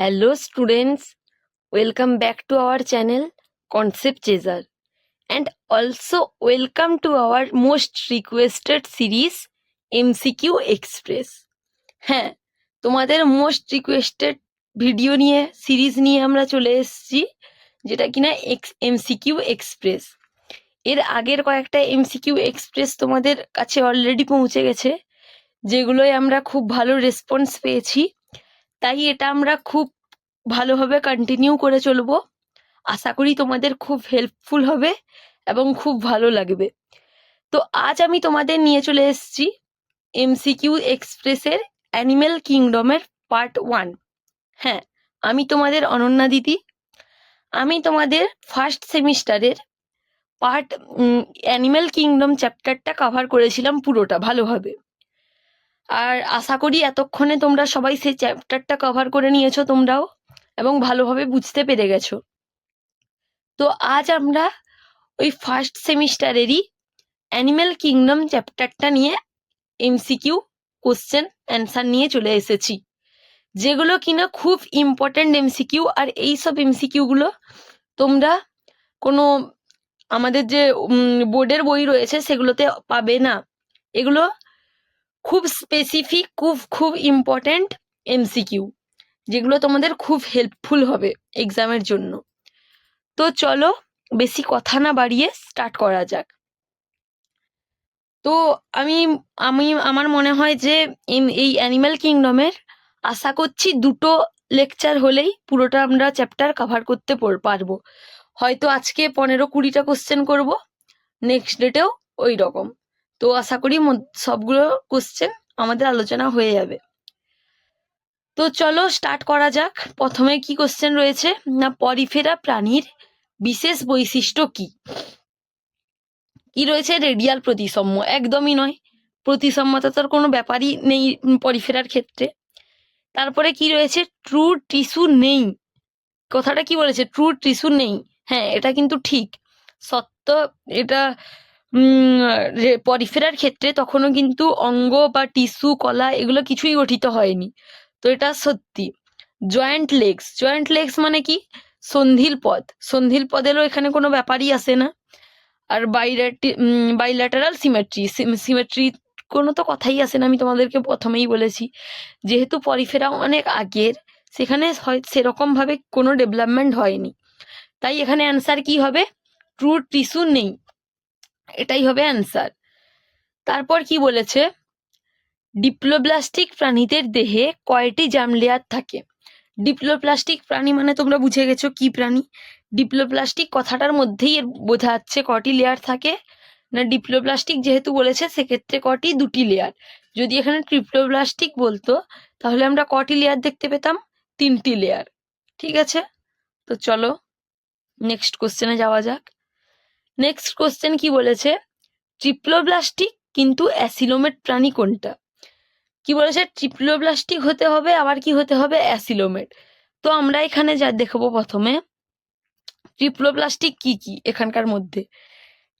Hello, students. Welcome back to our channel Concept Chaser, and also welcome to our most requested series MCQ express হ্যাঁ তোমাদের most requested video নিয়ে series নিয়ে আমরা চলে এসেছি যেটা কিনা এক্স এমসিকিউ এক্সপ্রেস এর আগের কয়েকটা এমসিকিউ এক্সপ্রেস তোমাদের কাছে অলরেডি পৌঁছে গেছে যেগুলোয় আমরা খুব ভালো রেসপন্স পেয়েছি। তাই এটা আমরা খুব ভালোভাবে কন্টিনিউ করে চলবো। আশা করি তোমাদের খুব হেল্পফুল হবে এবং খুব ভালো লাগবে। তো আজ আমি তোমাদের নিয়ে চলে এসেছি এমসিকিউ এক্সপ্রেসের অ্যানিমেল কিংডমের পার্ট ওয়ান হ্যাঁ আমি তোমাদের অনন্যা দিদি। আমি তোমাদের ফার্স্ট সেমিস্টারের পার্ট অ্যানিমেল কিংডম চ্যাপ্টারটা কভার করেছিলাম পুরোটা ভালোভাবে। আর আশা করি এতক্ষণে তোমরা সবাই সেই চ্যাপ্টারটা কভার করে নিয়েছো তোমরাও এবং ভালোভাবে বুঝতে পেরে গেছো। তো আজ আমরা ওই ফার্স্ট সেমিস্টারেরই অ্যানিম্যাল কিংডম চ্যাপ্টারটা নিয়ে এমসিকিউ কোশ্চেন অ্যান্সার নিয়ে চলে এসেছি। যেগুলো কিনা খুব ইম্পর্ট্যান্ট এমসিকিউ আর এই সব এমসিকিউগুলো তোমরা কোনো আমাদের যে বোর্ডের বই রয়েছে সেগুলোতে পাবে না। এগুলো খুব স্পেসিফিক খুব খুব ইম্পর্ট্যান্ট এমসিকিউ যেগুলো তোমাদের খুব হেল্পফুল হবে এক্সামের জন্য। তো চলো বেশি কথা না বাড়িয়ে স্টার্ট করা যাক। তো আমি আমি, আমার মনে হয় যে এই অ্যানিম্যাল কিংডমের আশা করছি দুটো লেকচার হলেই পুরোটা আমরা চ্যাপ্টার কভার করতে পারব। হয়তো আজকে পনেরো কুড়িটা কোশ্চেন করব নেক্সট ডেটেও ওই রকম। তো আশা করি সবগুলো কোশ্চেন আমাদের আলোচনা হয়ে যাবে। তো চলো স্টার্ট করা যাক। প্রথমে কি কোশ্চেন রয়েছে? না, পরিফেরা প্রাণীর বিশেষ বৈশিষ্ট্য কি? কি রয়েছে? রেডিয়াল প্রতিসাম্য একদমই নয়। প্রতিসাম্যতার কোনো ব্যাপারই নেই পরিফেরার ক্ষেত্রে। তারপরে কি রয়েছে? ট্রু টিস্যু নেই। কথাটা কি বলেছে? ট্রু টিস্যু নেই। হ্যাঁ এটা কিন্তু ঠিক। সত্য, এটা পরিফেরার ক্ষেত্রে তখনও কিন্তু অঙ্গ বা টিস্যু কলা এগুলো কিছুই গঠিত হয়নি। তো এটা সত্যি। জয়েন্ট লেগস জয়েন্ট লেগস মানে কি? সন্ধিল পদ। সন্ধিল পদেরও এখানে কোনো ব্যাপারই আসে না। আর বাইলাটি বাইল্যাটারাল সিমেট্রি সিমেট্রি কোনো তো কথাই আসে না, আমি তোমাদেরকে প্রথমেই বলেছি। যেহেতু পরিফেরা অনেক আগের, সেখানে হয়, সেরকমভাবে কোনো ডেভেলপমেন্ট হয়নি। তাই এখানে অ্যান্সার কি হবে? ট্রু টিস্যু নেই। এটাই হবে অ্যান্সার তারপর কি বলেছে? ডিপ্লোব্লাস্টিক প্রাণীদের দেহে কয়টি জার্ম লেয়ার থাকে? ডিপ্লোপ্লাস্টিক প্রাণী মানে তোমরা বুঝে গেছো কি প্রাণী? ডিপ্লোপ্লাস্টিক কথাটার মধ্যেই এর বোঝা যাচ্ছে কটি লেয়ার থাকে। না ডিপ্লোপ্লাস্টিক যেহেতু বলেছে, সেক্ষেত্রে কটি? দুটি লেয়ার যদি এখানে ট্রিপ্লোপ্লাস্টিক বলতো, তাহলে আমরা কটি লেয়ার দেখতে পেতাম? তিনটি লেয়ার ঠিক আছে? তো চলো নেক্সট কোশ্চেনে যাওয়া যাক। নেক্সট কোশ্চেন কি বলেছে? ট্রিপ্লোপ্লাস্টিক কিন্তু অ্যাসিলোমেট প্রাণী কোনটা? কি বলেছে? ট্রিপ্লোপ্লাস্টিক হতে হবে, আবার কি হতে হবে? অ্যাসিলোমেট তো আমরা এখানে যা দেখব প্রথমে ট্রিপ্লোপ্লাস্টিক কি কি এখানকার মধ্যে?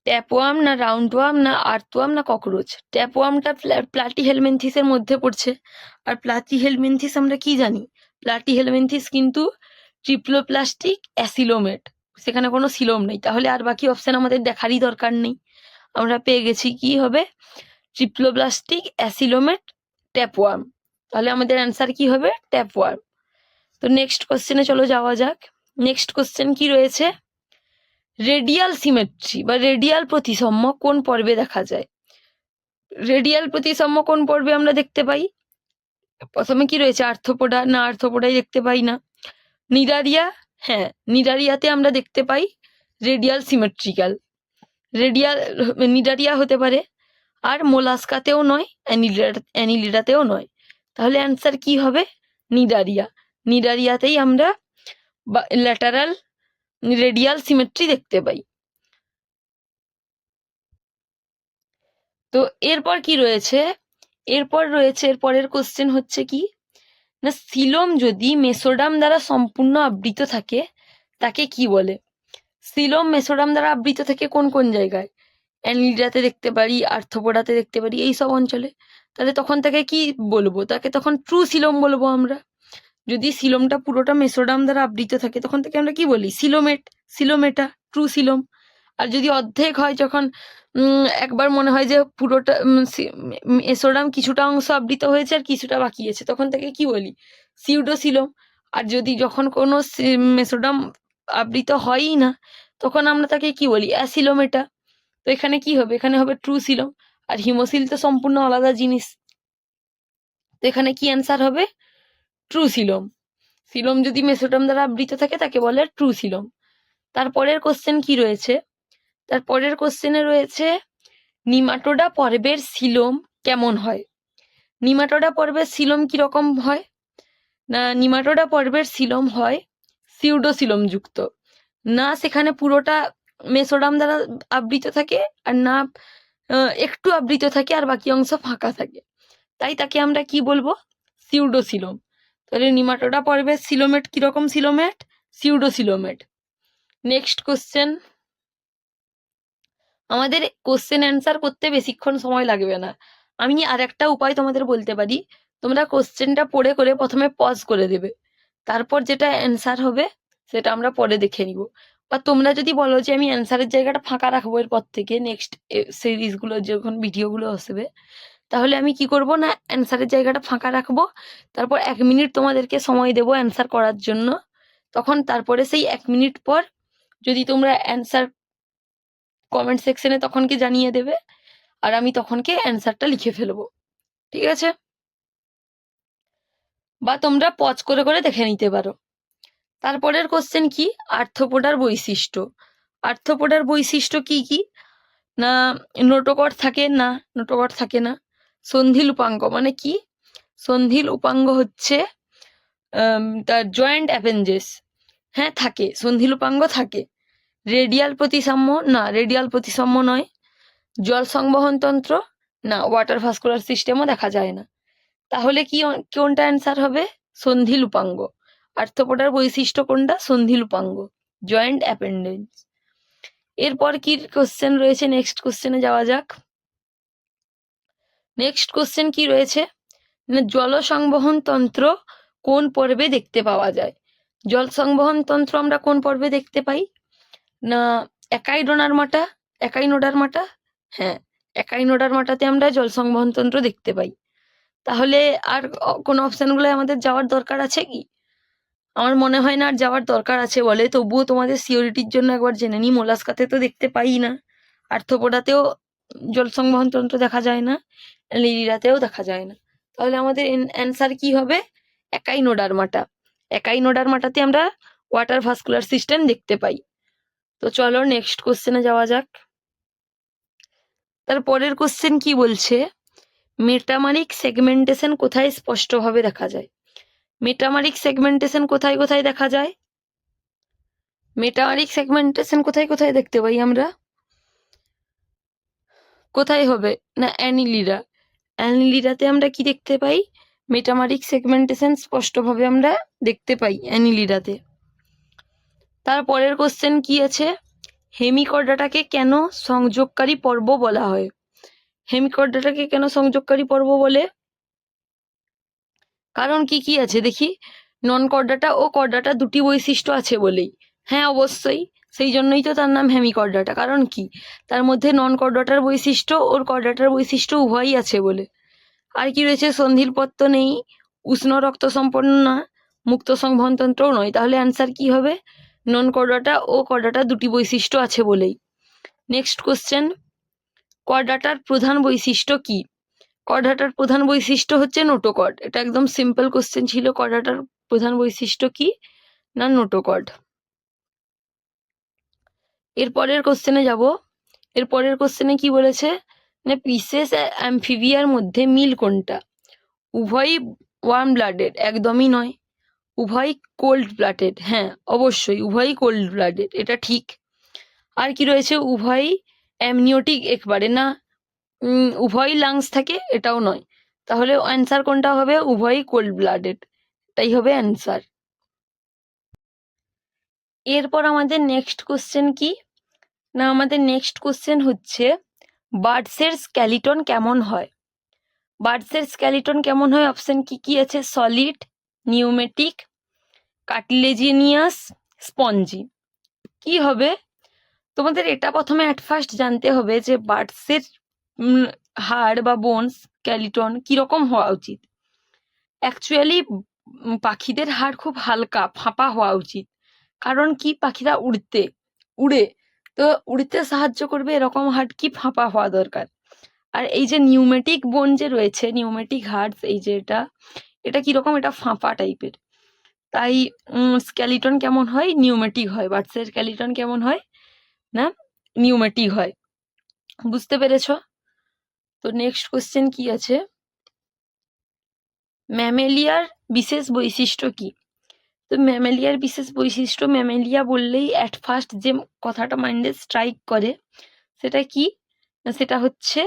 ট্যাপওয়াম না রাউন্ড রাউন্ডওয়াম না আর্থওয়াম না ককরোচ ট্যাপওয়ামটা প্লাটি হেলমেন্থিসের মধ্যে পড়ছে। আর প্লাটি হেলমেন্থিস আমরা কি জানি? প্লাটি হেলমেন্থিস কিন্তু ট্রিপ্লোপ্লাস্টিক অ্যাসিলোমেট সেখানে কোনো সিলোম নেই। তাহলে আর বাকি অপশান আমাদের দেখারই দরকার নেই। আমরা পেয়ে গেছি কি হবে? ট্রিপ্লোপ্লাস্টিক অ্যাসিলোমেট ট্যাপওয়ার্ম তাহলে আমাদের অ্যান্সার কি হবে? ট্যাপওয়ার্ম তো নেক্সট কোশ্চেনে চলো যাওয়া যাক। নেক্সট কোশ্চেন কি রয়েছে? রেডিয়াল সিমেট্রি বা রেডিয়াল প্রতিসাম্য কোন পর্বে দেখা যায়? রেডিয়াল প্রতিসাম্য কোন পর্বে আমরা দেখতে পাই? প্রথমে কি রয়েছে? আর্থপোডা না আর্থপোডাই দেখতে পাই না। নিডারিয়া হ্যাঁ নিডারিয়াতে আমরা দেখতে পাই রেডিয়াল সিমেট্রিক্যাল রেডিয়াল নিডারিয়া হতে পারে, আর মোলাস্কাতেও নয়, অ্যানিলিডা, অ্যানিলিডাতেও নয়। তাহলে অ্যান্সার কি হবে? নিডারিয়া। নিডারিয়াতেই আমরা ল্যাটারাল রেডিয়াল সিমেট্রি দেখতে পাই। তো এরপর কি রয়েছে? এরপর রয়েছে, এরপরের কোশ্চেন হচ্ছে কি? না, সিলোম যদি মেসোডাম দ্বারা সম্পূর্ণ আবৃত থাকে, তাকে কি বলে? সিলোম মেসোডাম দ্বারা আবৃত থাকে কোন কোন জায়গায়? অ্যানিলিডাতে দেখতে পারি আর্থপোডাতে দেখতে পারি, এই সব অঞ্চলে। তাহলে তখন তাকে কি বলব? তাকে তখন ট্রু সিলোম বলব আমরা। যদি সিলোমটা পুরোটা মেসোডাম দ্বারা আবৃত থাকে, তখন থেকে আমরা কি বলি? সিলোমেট, সিলোমেটা, ট্রু সিলোম। আর যদি অর্ধেক হয়, যখন একবার মনে হয় যে পুরোটা মেসোডাম কিছুটা অংশ আবৃত হয়েছে আর কিছুটা বাকি আছে। তখন থেকে কি বলি? সিউডো সিউডোসিলোম। আর যদি যখন কোনো মেসোডাম আবৃত হয়ই না, তখন আমরা তাকে কি বলি? অ্যাসিলোমেটা তো এখানে কি হবে? এখানে হবে ট্রু সিলোম আর হিমোসিল তো সম্পূর্ণ আলাদা জিনিস। তো এখানে কি অ্যান্সার হবে? ট্রু সিলোম সিলোম যদি মেসোডাম দ্বারা আবৃত থাকে, তাকে বলে ট্রু সিলোম তারপরের কোশ্চেন কি রয়েছে? তারপরের কোশ্চেনে রয়েছে, নিমাটোডা পর্বের সিলোম কেমন হয়? নিমাটোডা পর্বের সিলোম কীরকম হয়? না, নিমাটোডা পর্বের সিলোম হয় সিউডোসিলোম যুক্ত। না, সেখানে পুরোটা মেসোডাম দ্বারা আবৃত থাকে আর না একটু আবৃত থাকে আর বাকি অংশ ফাঁকা থাকে। তাই তাকে আমরা কি বলব? সিউডোসিলোম তাহলে নিমাটোডা পর্বের সিলোমেট কীরকম সিলোমেট সিউডোসিলোমেট নেক্সট কোশ্চেন আমাদের কোশ্চেন অ্যান্সার করতে বেশিক্ষণ সময় লাগবে না। আমি আর একটা উপায় তোমাদের বলতে পারি। তোমরা কোশ্চেনটা পড়ে করে প্রথমে পজ করে দেবে। তারপর যেটা অ্যান্সার হবে, সেটা আমরা পরে দেখে নিব। বা তোমরা যদি বলো যে আমি অ্যান্সারের জায়গাটা ফাঁকা রাখব এরপর থেকে নেক্সট সিরিজগুলো যখন ভিডিওগুলো আসবে, তাহলে আমি কি করব না অ্যান্সারের জায়গাটা ফাঁকা রাখব, তারপর এক মিনিট তোমাদেরকে সময় দেবো অ্যান্সার করার জন্য। তখন তারপরে সেই এক মিনিট পর যদি তোমরা অ্যান্সার কমেন্ট সেকশনে তখনকে জানিয়ে দেবে? আর আমি তখনকে অ্যান্সারটা লিখে ফেলব। ঠিক আছে? বা তোমরা পজ করে করে দেখে নিতে পারো। তারপরের কোশ্চেন কি? আর্থপোডার বৈশিষ্ট্য। আর্থপোডার বৈশিষ্ট্য কি কি? না নোটোকট থাকে না নোটোকট থাকে না। সন্ধিল উপাঙ্গ মানে কি? সন্ধিল উপাঙ্গ হচ্ছে তার জয়েন্ট অ্যাপেঞ্জেস হ্যাঁ থাকে। সন্ধিল উপাঙ্গ থাকে। রেডিয়াল প্রতিসাম্য? না রেডিয়াল প্রতিসাম্য নয়। জল সংবহন তন্ত্র? না ওয়াটার ভাস্কুলার সিস্টেমও দেখা যায় না। তাহলে কি কোনটা অ্যান্সার হবে? সন্ধিল উপাঙ্গ আর্থপোডার বৈশিষ্ট্য কোনটা? সন্ধিল উপাঙ্গ জয়েন্ট অ্যাপেন্ডেন্স এরপর কি কোশ্চেন রয়েছে? নেক্সট কোশ্চেনে যাওয়া যাক। নেক্সট কোশ্চেন কি রয়েছে? জল সংবহন তন্ত্র কোন পর্বে দেখতে পাওয়া যায়? জল সংবহন তন্ত্র আমরা কোন পর্বে দেখতে পাই? না, একাই ডোনার মাটা একাই নোডার মাটা হ্যাঁ একাই নোডার মাটাতে আমরা জল সংবহন তন্ত্র দেখতে পাই। তাহলে আর কোন অপশনগুলো আমাদের যাওয়ার দরকার আছে কি? আমার মনে হয় না আর যাওয়ার দরকার আছে বলে, তবুও তোমাদের সিওরিটির জন্য একবার জেনে নিই। মোলাস্কাতে তো দেখতে পাই না। আর্থপোডাতেও জল সংবহন তন্ত্র দেখা যায় না, লিরিরাতেও দেখা যায় না। তাহলে আমাদের অ্যান্সার কি হবে? একাই নোডার মাটা একাই নোডার মাটাতে আমরা ওয়াটার ভাস্কুলার সিস্টেম দেখতে পাই। তো চলো নেক্সট কোশ্চেনে যাওয়া যাক। তার পরের কোশ্চেন কি বলছে? মেটামারিক সেগমেন্টেশন কোথায় স্পষ্টভাবে দেখা যায়? মেটামারিক সেগমেন্টেশন কোথায় কোথায় দেখা যায়? মেটামারিক সেগমেন্টেশন কোথায় কোথায় দেখতে পাই আমরা? কোথায় হবে? না অ্যানিলিরা অ্যানিলিরাতে আমরা কি দেখতে পাই? মেটামারিক সেগমেন্টেশন স্পষ্টভাবে আমরা দেখতে পাই অ্যানিলিরাতে তারপরের কোশ্চেন কি আছে? হেমিকর্ডাটাকে কেন সংযোগকারী পর্ব বলা হয়? হেমিকর্ডাটাকে কেন সংযোগকারী পর্ব বলে? কারণ কি কি আছে দেখি? নন কর্ডাটা ও কর্ডাটা দুটি বৈশিষ্ট্য আছে বলেই। হ্যাঁ অবশ্যই। সেই জন্যই তো তার নাম হেমিকর্ডাটা কারণ কি? তার মধ্যে নন কর্ডাটার বৈশিষ্ট্য ওর কর্ডাটার বৈশিষ্ট্য উভয়ই আছে বলে। আর কি রয়েছে? সন্ধির পত্র নেই। উষ্ণ রক্ত সম্পন্ন না। মুক্ত সংবহনতন্ত্রও নয়। তাহলে অ্যান্সার কি হবে? নন কর্ডাটা ও কর্ডাটা দুটি বৈশিষ্ট্য আছে বলেই। নেক্সট কোশ্চেন কর্ডাটার প্রধান বৈশিষ্ট্য কি? কর্ডাটার প্রধান বৈশিষ্ট্য হচ্ছে নোটোকর্ড। এটা একদম সিম্পল কোশ্চেন ছিল, কর্ডাটার প্রধান বৈশিষ্ট্য কি না নোটোকর্ড? এরপরের কোশ্চেনে যাব। এরপরের কোশ্চেনে কি বলেছে? না পিসেস অ্যাম্ফিবিয়ার মধ্যে মিল কোনটা? উভয়ই ওয়ার্ম ব্লাডেড একদমই নয়। উভয়ই কোল্ড ব্লাডেড হ্যাঁ অবশ্যই উভয়ই কোল্ড ব্লাডেড এটা ঠিক। আর কি রয়েছে? উভয়ই অ্যামনিওটিক একবারে, না? উভয়ই লাংস থাকে, এটাও নয়। তাহলে অ্যান্সার কোনটা হবে? উভয়ই কোল্ড ব্লাডেড এটাই হবে অ্যান্সার এরপর আমাদের নেক্সট কোশ্চেন কি? না, আমাদের নেক্সট কোশ্চেন হচ্ছে বার্ডসের স্ক্যালিটন কেমন হয়? বার্ডসের স্ক্যালিটন কেমন হয়? অপশন কি কি আছে? Solid pneumatic cartilaginous spongy. কি হবে? তোমাদের এটা প্রথমে অ্যাট ফার্স্ট জানতে হবে যে বার্ডসের হাড় বা বোনস ক্যালিটন কীরকম হওয়া উচিত। অ্যাকচুয়ালি পাখিদের হাড় খুব হালকা, ফাঁপা হওয়া উচিত। কারণ কি? পাখিরা উড়তে, উড়ে। তো উড়তে সাহায্য করবে এরকম হাড় কি ফাঁপা হওয়া দরকার? আর এই যে নিউমেটিক বোন যে রয়েছে নিউমেটিক হার্টস এই যে এটা এটা কীরকম? এটা ফাঁপা টাইপের তাই স্ক্যালিটন কেমন হয়? নিউমেটিক হয়। বার্ডসের স্ক্যালিটন কেমন হয়? না? নিউমেটিক হয়। বুঝতে পেরেছ? তো নেক্সট কোশ্চেন কি আছে? ম্যামেলিয়ার বিশেষ বৈশিষ্ট্য কি? তো ম্যামেলিয়ার বিশেষ বৈশিষ্ট্য ম্যামেলিয়া বললেই অ্যাট ফার্স্ট যে কথাটা মাইন্ডে স্ট্রাইক করে, সেটা কি? সেটা হচ্ছে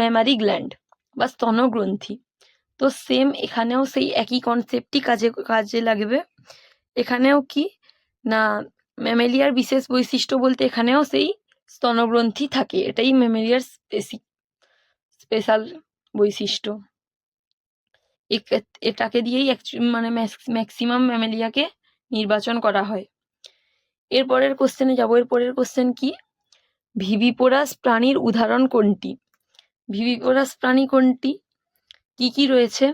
মেমারি গ্ল্যান্ড বা স্তনগ্রন্থি। তো সেম এখানেও সেই একই কনসেপ্টই কাজে কাজে লাগবে। এখানেও কি? না ম্যামেলিয়ার বিশেষ বৈশিষ্ট্য বলতে এখানেও সেই স্তনগ্রন্থি থাকে। এটাই ম্যামেলিয়ার স্পেশাল বৈশিষ্ট্য। এটাকে দিয়েই মানে ম্যাক্সিমাম ম্যামেলিয়াকে নির্বাচন করা হয়। এরপরের কোশ্চেনে যাব। এরপরের কোশ্চেন কি? ভিভিপোরাস প্রাণীর উদাহরণ কোনটি? ভিভিপোরাস প্রাণী কোনটি? কি কি রয়েছে?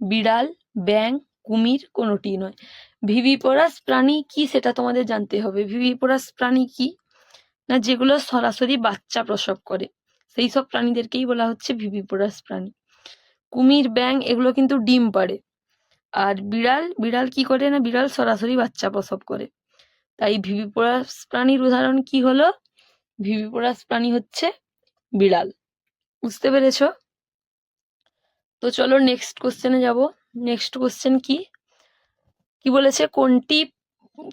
বিড়াল ব্যাং কুমির কোনোটি নয়। ভিভিপোরাস প্রাণী কি সেটা তোমাদের জানতে হবে। ভিভিপোরাস প্রাণী কি? না, যেগুলো সরাসরি বাচ্চা প্রসব করে। সেই সব প্রাণীদেরকেই বলা হচ্ছে ভিভিপোরাস প্রাণী। কুমির ব্যাং এগুলো কিন্তু ডিম পাড়ে। আর বিড়াল বিড়াল কি করে না? বিড়াল সরাসরি বাচ্চা প্রসব করে। তাই ভিভিপোরাস প্রাণীর উদাহরণ কি হলো? ভিভিপোরাস প্রাণী হচ্ছে বিড়াল। বুঝতে পেরেছ? তো চলো নেক্সট কোশ্চেনে যাব। নেক্সট কোশ্চেন কি? কি বলেছে? কোনটি,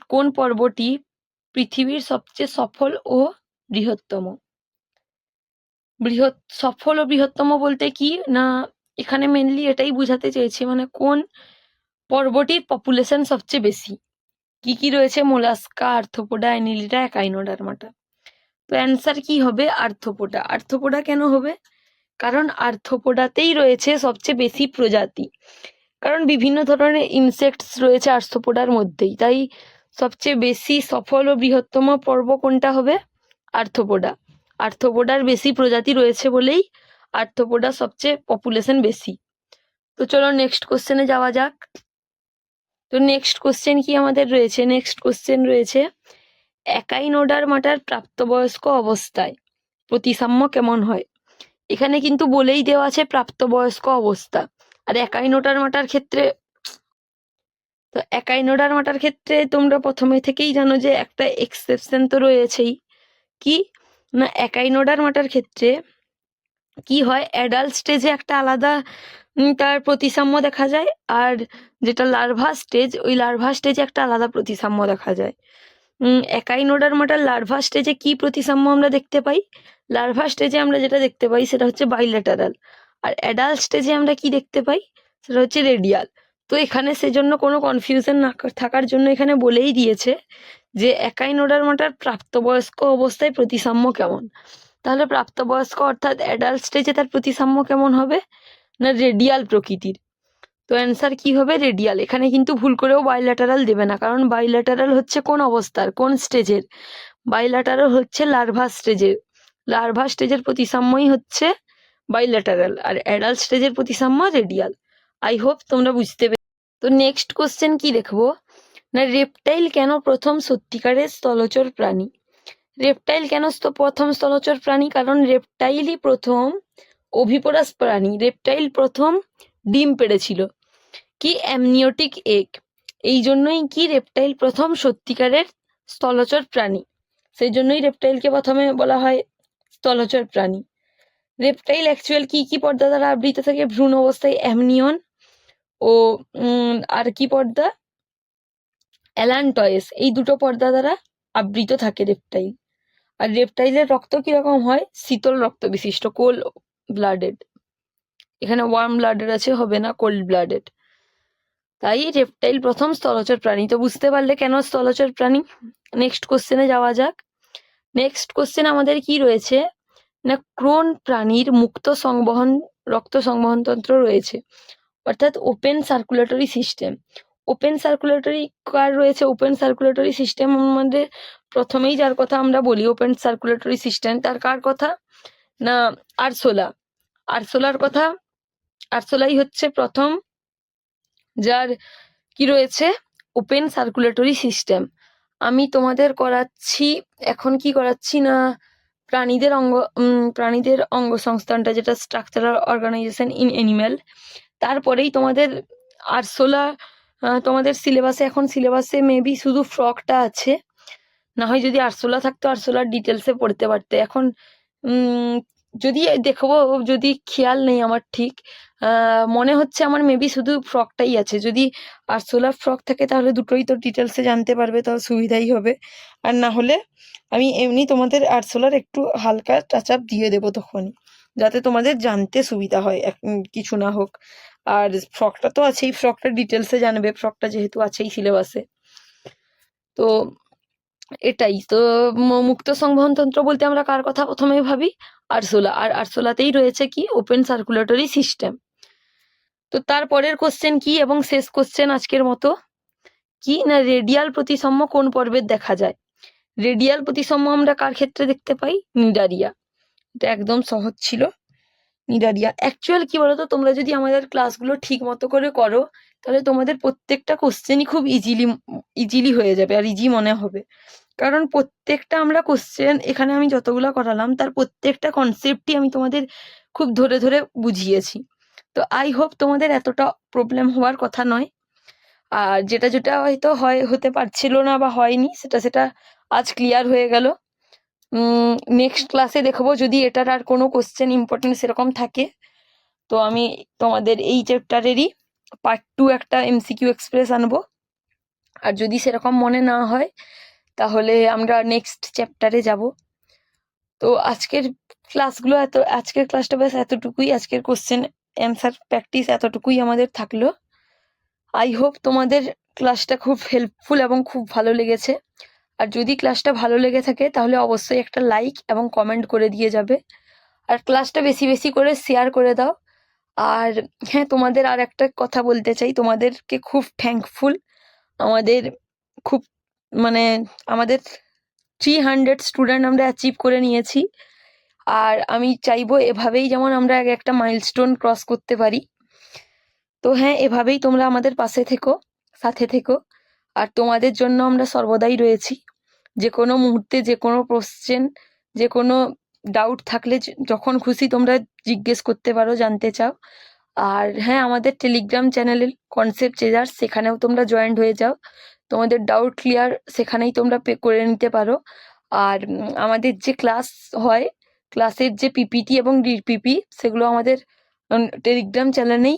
কোন পর্বটি পৃথিবীর সবচেয়ে সফল ও বৃহত্তম? বৃহৎ, সফল ও বৃহত্তম বলতে কি? না, এখানে মেনলি এটাই বোঝাতে চেয়েছি মানে কোন পর্বটির পপুলেশন সবচেয়ে বেশি? কি কি রয়েছে? মোলাস্কা আর্থোপোডা অ্যানিলিডা একাইনোডার্মাটা তো অ্যান্সার কি হবে? আর্থোপোডা আর্থোপোডা কেন হবে? কারণ আর্থোপোডাতেই রয়েছে সবচেয়ে বেশি প্রজাতি। কারণ বিভিন্ন ধরনের ইনসেক্টস রয়েছে আর্থোপোডার মধ্যেই। তাই সবচেয়ে বেশি সফল ও বৃহত্তম পর্ব কোনটা হবে? আর্থোপোডা আর্থোপোডার বেশি প্রজাতি রয়েছে বলেই আর্থোপোডা সবচেয়ে পপুলেশন বেশি। তো চলো নেক্সট কোশ্চেনে যাওয়া যাক। তো নেক্সট কোশ্চেন কি আমাদের রয়েছে? নেক্সট কোশ্চেন রয়েছে একাই নোডার মাটার প্রাপ্তবয়স্ক অবস্থায় প্রতিসাম্য কেমন হয়? এখানে কিন্তু বলেই দেওয়া আছে প্রাপ্তবয়স্ক অবস্থা। আর একাইনোডার মাটার ক্ষেত্রে তো একাইনোডার মাটার ক্ষেত্রে তোমরা প্রথমে থেকেই জানো যে একটা এক্সেপশন তো রয়েছেই। কি? না একাইনোডার মাটার ক্ষেত্রে কি হয়? অ্যাডাল্ট স্টেজে একটা আলাদা তার প্রতিসাম্য দেখা যায়। আর যেটা লার্ভা স্টেজ ওই লার্ভা স্টেজে একটা আলাদা প্রতিসাম্য দেখা যায়। উম, একাইনোডার মাটার লার্ভা স্টেজে কি প্রতিসাম্য আমরা দেখতে পাই? লার্ভা স্টেজে আমরা যেটা দেখতে পাই সেটা হচ্ছে বাইলেটারাল আর অ্যাডাল্ট স্টেজে আমরা কি দেখতে পাই? সেটা হচ্ছে রেডিয়াল তো এখানে সেজন্য কোনো কনফিউশন না থাকার জন্য এখানে বলেই দিয়েছে যে একাইনোডার মাটার প্রাপ্তবয়স্ক অবস্থায় প্রতিসাম্য কেমন? তাহলে প্রাপ্তবয়স্ক অর্থাৎ অ্যাডাল্ট স্টেজে তার প্রতিসাম্য কেমন হবে? না রেডিয়াল প্রকৃতির? তো অ্যান্সার কি হবে? রেডিয়াল এখানে কিন্তু ভুল করেও বাইল্যাটারাল দেবে না, কারণ বাইল্যাটারাল হচ্ছে কোন অবস্থার, কোন স্টেজের বাইল্যাটারাল হচ্ছে লার্ভা স্টেজের লার্ভা স্টেজের প্রতিসাম্যই হচ্ছে বাইল্যাটারাল আর অ্যাডাল্ট স্টেজের প্রতিসাম্য রেডিয়াল আই হোপ তোমরা বুঝতে পেরে তো নেক্সট কোশ্চেন কি দেখব? না রেপটাইল কেন প্রথম সত্যিকারের স্থলচর প্রাণী? রেপটাইল কেন প্রথম স্থলচর প্রাণী? কারণ রেপটাইলই প্রথম অভিপরাস প্রাণী। রেপটাইল প্রথম ডিম পেড়েছিল। কি অ্যামনিওটিক এগ এই জন্যই কি রেপটাইল প্রথম সত্যিকারের স্থলচর প্রাণী? সেই জন্যই রেপটাইলকে প্রথমে বলা হয় স্থলচর প্রাণী। রেপটাইল অ্যাকচুয়াল কি কি পর্দা দ্বারা আবৃত থাকে? ভ্রূণ অবস্থায় অ্যামনিয়ন ও আর কি পর্দা? অ্যালান্টয়েস এই দুটো পর্দা দ্বারা আবৃত থাকে রেপটাইল আর রেপটাইলের রক্ত কীরকম হয়? শীতল রক্ত বিশিষ্ট কোল্ড ব্লাডেড এখানে ওয়ার্ম ব্লাডেড আছে, হবে না কোল্ড ব্লাডেড তাই রেপটাইল প্রথম স্থলচর প্রাণী। তো বুঝতে পারলে কেন স্থলচর প্রাণী? নেক্সট কোশ্চেনে যাওয়া যাক। নেক্সট কোশ্চেন আমাদের কি রয়েছে? না, ক্রোন প্রাণীর মুক্ত সংবহন, রক্ত সংবহন তন্ত্র রয়েছে। অর্থাৎ open circulatory system open circulatory কার রয়েছে? ওপেন সার্কুলেটরি সিস্টেম মধ্যে প্রথমেই যার কথা আমরা বলি ওপেন সার্কুলেটরি সিস্টেম তার কার কথা? না, আরসোলা। আরসোলার কথা? আরসোলাই হচ্ছে প্রথম যার কি রয়েছে? ওপেন সার্কুলেটরি সিস্টেম আমি তোমাদের করাচ্ছি, এখন কি করাচ্ছি না? প্রাণীদের অঙ্গ প্রাণীদের অঙ্গ সংস্থানটা যেটা স্ট্রাকচারাল অর্গানাইজেশন ইন অ্যানিম্যাল তারপরেই তোমাদের আরসোলা তোমাদের সিলেবাসে এখন সিলেবাসে মেবি শুধু ফ্রকটা আছে। না হয় যদি আরসোলা থাকতো, আরসোলার ডিটেলসে পড়তে পারতে। এখন যদি দেখব, যদি খেয়াল নেই আমার ঠিক মনে হচ্ছে আমার মেবি শুধু ফ্রকটাই আছে। যদি আরসোলা ফ্রক থাকে তাহলে দুটোই তো ডিটেলসে জানতে পারবে তাহলে সুবিধাই হবে। আর না হলে আমি এমনি তোমাদের আরসোলার একটু হালকা টাচ আপ দিয়ে দেবো তখনই, যাতে তোমাদের জানতে সুবিধা হয় কিছু না হোক। আর ফ্রকটা তো আছেই, ফ্রকটা ডিটেলসে জানবে, ফ্রকটা যেহেতু আছেই সিলেবাসে তো এটাই তো মুক্ত সংবহন তন্ত্র বলতে আমরা কার কথা প্রথমে ভাবি? আরসোলা। আর আরসোলাতেই রয়েছে কি? ওপেন সার্কুলেটরি সিস্টেম তো তারপরের কোশ্চেন কি এবং শেষ কোশ্চেন আজকের মতো? কি না রেডিয়াল প্রতিসাম্য কোন পর্বের দেখা যায়? রেডিয়াল প্রতিসাম্য আমরা কার ক্ষেত্রে দেখতে পাই? নিডারিয়া। এটা একদম সহজ ছিল। নিডারিয়া। অ্যাকচুয়াল কি বলতো? তোমরা যদি আমাদের ক্লাসগুলো ঠিক মতো করে করো, তাহলে তোমাদের প্রত্যেকটা কোশ্চেনই খুব ইজিলি ইজিলি হয়ে যাবে আর ইজি মনে হবে। কারণ প্রত্যেকটা আমরা কোশ্চেন এখানে আমি যতগুলো করালাম, তার প্রত্যেকটা কনসেপ্টই আমি তোমাদের খুব ধরে ধরে বুঝিয়েছি। তো আই হোপ তোমাদের এতটা প্রবলেম হওয়ার কথা নয়। আর যেটা যেটা হয়তো হয়, হতে পারছিল না বা হয়নি, সেটা সেটা আজ ক্লিয়ার হয়ে গেল। নেক্সট ক্লাসে দেখব যদি এটার আর কোনো কোশ্চেন ইম্পর্টেন্ট সেরকম থাকে। তো আমি তোমাদের এই চ্যাপ্টারেরই পার্ট টু একটা এমসিকিউ এক্সপ্রেস আনব। আর যদি সেরকম মনে না হয় তাহলে আমরা নেক্সট চ্যাপ্টারে যাব। তো আজকের ক্লাসগুলো এত, আজকের ক্লাসটা ব্যাস এতটুকুই, আজকের কোশ্চেন অ্যান্সার প্র্যাকটিস এতটুকুই আমাদের থাকল। আই হোপ তোমাদের ক্লাসটা খুব হেল্পফুল এবং খুব ভালো লেগেছে। আর যদি ক্লাসটা ভালো লেগে থাকে, তাহলে অবশ্যই একটা লাইক এবং কমেন্ট করে দিয়ে যাবে। আর ক্লাসটা বেশি বেশি করে শেয়ার করে দাও। আর হ্যাঁ তোমাদের আর একটা কথা বলতে চাই। তোমাদেরকে খুব থ্যাঙ্কফুল আমাদের খুব মানে আমাদের থ্রি হান্ড্রেড স্টুডেন্ট আমরা অ্যাচিভ করে নিয়েছি। আর আমি চাইব এভাবেই যেমন আমরা এক একটা মাইলস্টোন ক্রস করতে পারি। তো হ্যাঁ এভাবেই তোমরা আমাদের পাশে থেকো, সাথে থেকো। আর তোমাদের জন্য আমরা সর্বদাই রয়েছি। যে কোনো মুহূর্তে, যে কোনো কোশ্চেন যে কোনো ডাউট থাকলে যখন খুশি তোমরা জিজ্ঞেস করতে পারো, জানতে চাও। আর হ্যাঁ আমাদের টেলিগ্রাম চ্যানেলের কনসেপ্ট চেজার সেখানেও তোমরা জয়েন্ট হয়ে যাও। তোমাদের ডাউট ক্লিয়ার সেখানেই তোমরা পে করে নিতে পারো। আর আমাদের যে ক্লাস হয় ক্লাসের যে পিপিটি এবং ডিপিপি সেগুলো আমাদের টেলিগ্রাম চ্যানেলেই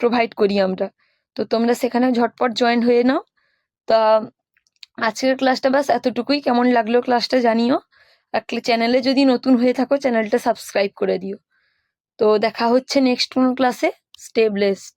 প্রোভাইড করি আমরা। তো তোমরা সেখানে ঝটপট জয়েন হয়ে নাও। তা আজকের ক্লাসটা ব্যাস এতটুকুই। কেমন লাগল ক্লাসটা জানিও। আর চ্যানেলে যদি নতুন হয়ে থাকো চ্যানেলটা সাবস্ক্রাইব করে দিও। তো দেখা হচ্ছে নেক্সট কোনো ক্লাসে স্টে ব্লেসড